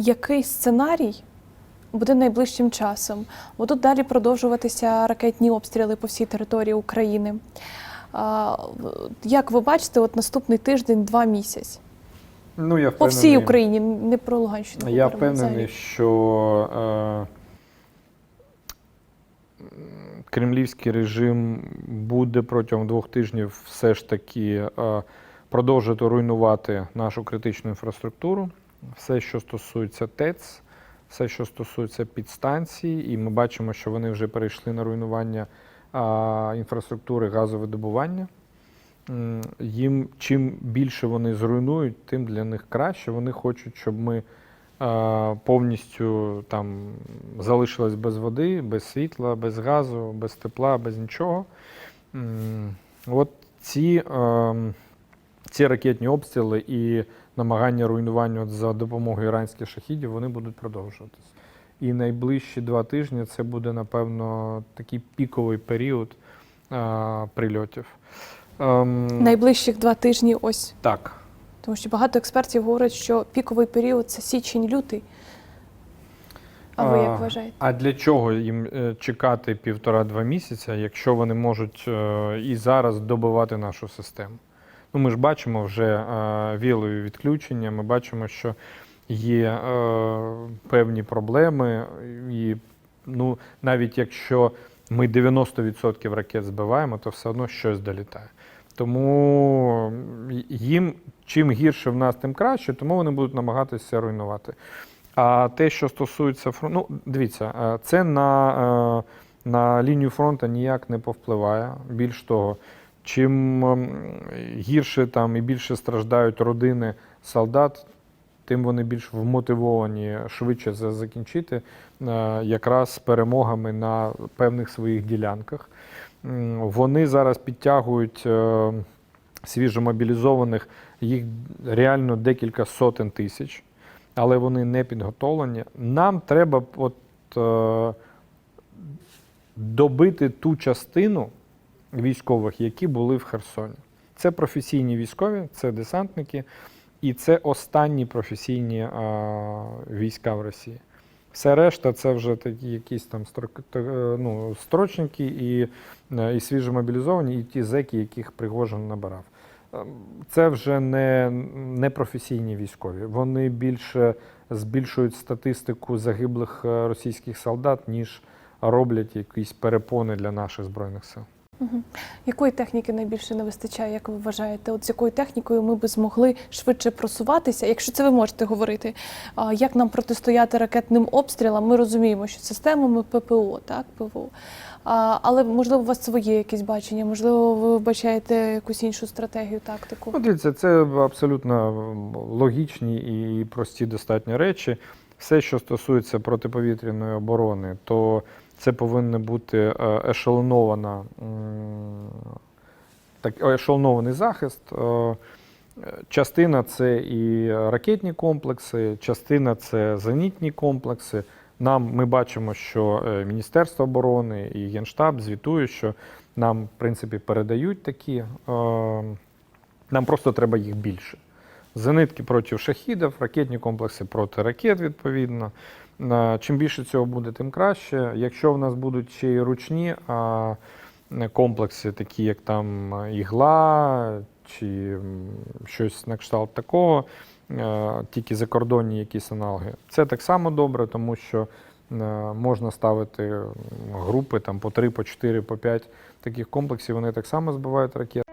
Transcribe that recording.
який сценарій буде найближчим часом? Будуть далі продовжуватися ракетні обстріли по всій території України. Як ви бачите, от наступний тиждень, два місяці Ну, я по всій Україні, не про Луганщину. Я впевнений, взагалі. що е, кремлівський режим буде протягом двох тижнів все ж таки е, продовжувати руйнувати нашу критичну інфраструктуру, все, що стосується ТЕЦ, все, що стосується підстанцій, і ми бачимо, що вони вже перейшли на руйнування а, інфраструктури газовидобування. Їм чим більше вони зруйнують, тим для них краще. Вони хочуть, щоб ми е, повністю там залишились без води, без світла, без газу, без тепла, без нічого. От ці, е, ці ракетні обстріли і намагання руйнування за допомогою іранських шахідів вони будуть продовжуватися. І найближчі два тижні це буде, напевно, такий піковий період е, прильотів. Ем, найближчих два тижні ось. Так. Тому що багато експертів говорять, що піковий період це січень-лютий. А ви як вважаєте? А для чого їм е, чекати півтора-два місяця, якщо вони можуть е, і зараз добивати нашу систему? Ну, ми ж бачимо вже е, вілові відключення, ми бачимо, що є е, певні проблеми, і ну, навіть якщо ми 90% ракет збиваємо, то все одно щось долітає. Тому їм чим гірше в нас, тим краще, тому вони будуть намагатися руйнувати. А те, що стосується фронту, ну дивіться, е, це на, е, на лінію фронту ніяк не повпливає. Більш того, чим ем, гірше там і більше страждають родини солдат, тим вони більш вмотивовані швидше закінчити, е, якраз перемогами на певних своїх ділянках. Вони зараз підтягують е, свіжомобілізованих, їх реально декілька сотень тисяч, але вони не підготовлені. Нам треба от, е, добити ту частину військових, які були в Херсоні. Це професійні військові, це десантники, і це останні професійні е, війська в Росії. Все решта це вже такі якісь там строк- е, ну, строчники і, е, і свіжомобілізовані, і ті зеки, яких Пригожин набирав. Ем, Це вже не, не професійні військові. Вони більше збільшують статистику загиблих е, російських солдат, ніж роблять якісь перепони для наших збройних сил. Якої техніки найбільше не вистачає, як ви вважаєте? От з якою технікою ми би змогли швидше просуватися, якщо це ви можете говорити? Як нам протистояти ракетним обстрілам? Ми розуміємо, що системами ППО, так, ПВО. Але можливо, у вас своє якесь бачення, можливо, ви вбачаєте якусь іншу стратегію, тактику. Ну, дивіться, це абсолютно логічні і прості достатньо речі. Все, що стосується протиповітряної оборони, то це повинна бути е, ешелонована, так, ешелонований захист. Е, Частина це і ракетні комплекси, частина це зенітні комплекси. Нам ми бачимо, що е, Міністерство оборони і Генштаб звітують, що нам, в принципі, передають такі. Нам просто треба їх більше. Зенитки проти шахідів, ракетні комплекси проти ракет, відповідно. Е, Чим більше цього буде, тим краще. Якщо в нас будуть ще й ручні комплекси, такі як там ігла чи щось на кшталт такого, е, тільки закордонні якісь аналоги, це так само добре, тому що е, можна ставити групи там, по 3, по 4, по 5 таких комплексів, вони так само збивають ракети.